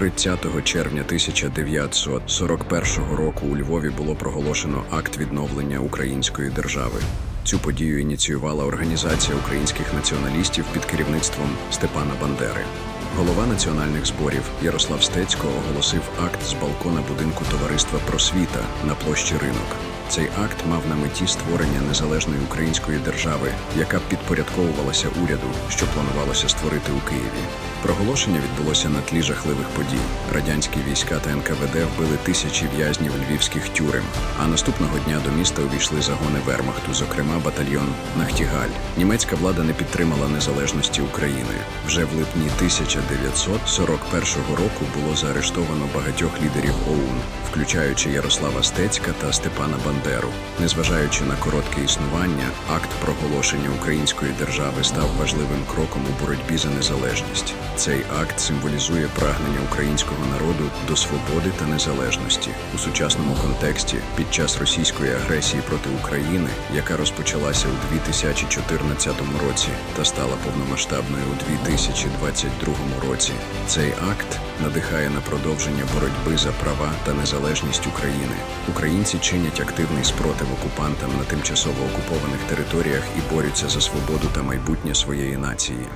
30 червня 1941 року у Львові було проголошено акт відновлення української держави. Цю подію ініціювала організація українських націоналістів під керівництвом Степана Бандери. Голова національних зборів Ярослав Стецько оголосив акт з балкона будинку товариства Просвіта на площі Ринок. Цей акт мав на меті створення незалежної української держави, яка підпорядковувалася уряду, що планувалося створити у Києві. Проголошення відбулося на тлі жахливих подій. Радянські війська та НКВД вбили тисячі в'язнів львівських тюрем. А наступного дня до міста увійшли загони Вермахту, зокрема батальйон Нахтігаль. Німецька влада не підтримала незалежності України. Вже в липні 1941 року було заарештовано багатьох лідерів ОУН, включаючи Ярослава Стецька та Степана Бандеру. Незважаючи на коротке існування, акт проголошення української держави став важливим кроком у боротьбі за незалежність. Цей акт символізує прагнення українського народу до свободи та незалежності у сучасному контексті під час російської агресії проти України, яка розпочалася у 2014 році та стала повномасштабною у 2022 році. Цей акт надихає на продовження боротьби за права та незалежність України. Українці чинять активний спротив окупантам на тимчасово окупованих територіях і борються за свободу та майбутнє своєї нації.